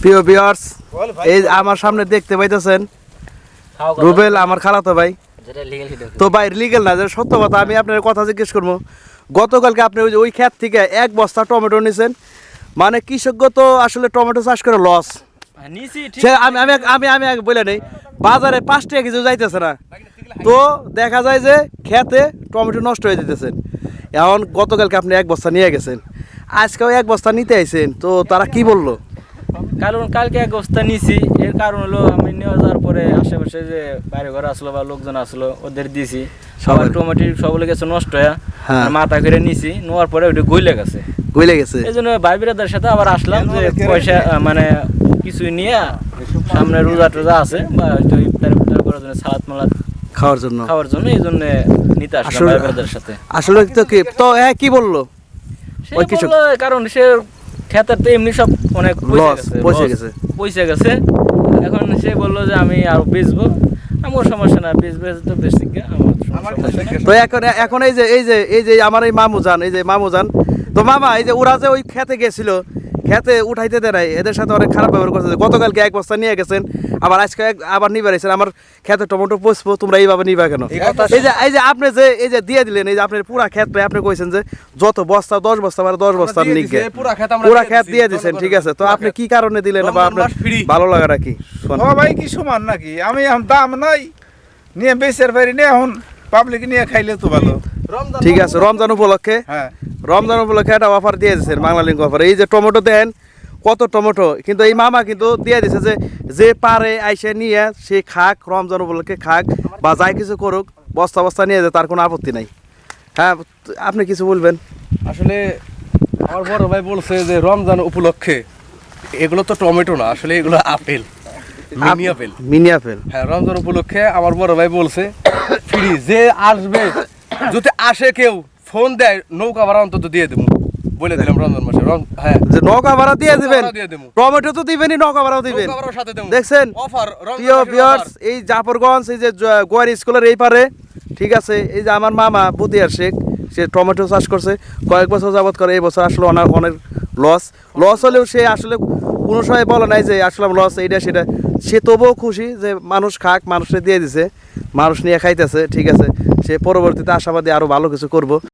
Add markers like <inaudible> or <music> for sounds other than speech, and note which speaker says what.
Speaker 1: প্রিয় ভিউয়ার্স এই আমার সামনে দেখতে পাইতেছেন রুবেল আমার খালাতো ভাই। তো ভাই লিগেল না যে সত্য কথা আমি আপনার কথা জিজ্ঞেস করব। গতকালকে আপনি ওই ওই ক্ষেত থেকে এক বস্তা টমেটো নিছেন। মানে কৃষকগো তো আসলে টমেটো চাষ করে লস
Speaker 2: নিছি
Speaker 1: আমি আমি আমি আমি বলে নেই বাজারে পাঁচ টাকা কিছু যাইতেছে না। তো দেখা যায় যে খেতে টমেটো নষ্ট হয়ে যেতেছেন এখন গতকালকে আপনি এক বস্তা নিয়ে গেছেন। আজকেও এক বস্তা নিতে আইছেন। তো তারা কি বলল?
Speaker 2: কারণ কালকে এক বস্তা নিছি এর কারণ হলো আমি নিয়ে যাওয়ার পরে আশেপাশে যে বাইরে ঘরে আসলো বা লোকজন আসলো ওদের দিছি। সবার। টমেটো সবগুলো গেছে নষ্ট হয়ে।
Speaker 1: হ্যাঁ।
Speaker 2: মাথা করে নিছি নেওয়ার পরে ওটা গইলে গেছে।
Speaker 1: গইলে গেছে।
Speaker 2: এই জন্য ভাই বিরাদার সাথে আবার আসলাম যে পয়সা মানে কিছু নিয়ে সামনে রোজা টোজা আছে বা হয়তো ইফতার ইফতার করার জন্য সালাদ মালাদ
Speaker 1: খাওয়ার জন্য।
Speaker 2: খাওয়ার জন্য এই জন্য নিতে আসলাম
Speaker 1: আসলে-
Speaker 2: ভাই বিরাদার সাথে।
Speaker 1: আসলে তো কি তো হ্যাঁ কি বলল? ওই কিছু-
Speaker 2: বলল, কারণ সে খেতের তো এমনি সব অনেক
Speaker 1: পয়সা গেছে।
Speaker 2: পয়সা গেছে এখন সে বলল যে আমি আর বেচবো আমার সমস্যা না বেচবে বেচ তো বেশি।
Speaker 1: তো এখন এখন এই যে এই যে এই যে আমার এই মামু যান এই যে মামু যান তো মামা এই যে ওরা যে ওই খেতে গেছিল খেতে উঠাইতে দেয় এদের সাথে অনেক খারাপ ব্যবহার করছে। গতকালকে এক বস্তা নিয়ে গেছেন আবার আজকে আবার নিবার এসেছেন আমার খেতে টমেটো পচবো তোমরা এইভাবে নিবা কেন? এই যে এই যে আপনি যে এই যে দিয়ে দিলেন এই যে আপনার পুরা খেত ভাই আপনি কইছেন যে যত বস্তা দশ বস্তা মানে দশ বস্তার
Speaker 3: দিয়ে
Speaker 1: নিকে।
Speaker 3: পুরা
Speaker 1: খেত দিয়ে
Speaker 3: দশ
Speaker 1: দিচ্ছেন ঠিক আছে? তো আপনি কি কারণে দিলেন বা আপনার ভালো লাগাটা কি।
Speaker 4: ভাই কি সমান নাকি? আমি দাম নাই। নিয়ে বেচের পারি নিয়ে এখন পাবলিক নিয়ে খাইলে তো ভালো।
Speaker 1: ঠিক আছে রমজান উপলক্ষে
Speaker 4: হ্যাঁ।
Speaker 1: রমজান উপলক্ষে একটা অফার দিয়ে দিয়েছেন বাংলা লিঙ্ক অফার এই যে টমেটো দেন কত টমেটো? কিন্তু এই মামা কিন্তু দিয়ে দিছে যে যে পারে আইসে নিয়ে সে খাক রমজান উপলক্ষে খাক বা যাই কিছু করুক বস্তা বস্তা নিয়ে যায় তার কোনো আপত্তি নাই। হ্যাঁ আপনি কিছু বলবেন?
Speaker 3: আসলে আমার বড় ভাই বলছে যে রমজান উপলক্ষে এগুলো তো টমেটো না আসলে এগুলো apple mini apple.
Speaker 1: Mini apple.
Speaker 3: হ্যাঁ রমজান উপলক্ষে আমার বড় ভাই বলছে ফ্রি যে আসবে <laughs> যদি আসে কেউ ফোন দেয় নৌকা ভাড়া অন্তত দিয়ে দেবো বলে দিলাম রমজান মাসে হ্যাঁ।
Speaker 1: যে নৌকা ভাড়া দিয়ে দিবেন। টমেটো তো দিবেনই নৌকা ভাড়াও দিবেন। দেখছেন?
Speaker 3: অফার
Speaker 1: প্রিয় ভিউয়ার্স এই জাফরগঞ্জ এই যে গোয়ার স্কুলের এই পারে ঠিক আছে? এই যে আমার মামা বুদিয়ার শেখ সে টমেটো চাষ করছে। কয়েক বছর যাবত করে এই বছর আসলে অনেক অনেক লস লস হলেও সে আসলে কোনো সময় বলে নাই যে আসলে লস এইটা সেটা। সে তবুও খুশি যে মানুষ খাক মানুষে দিয়ে দিছে, মানুষ নিয়ে খাইতেছে, ঠিক আছে। সে পরবর্তীতে আশাবাদী আরও ভালো কিছু করব।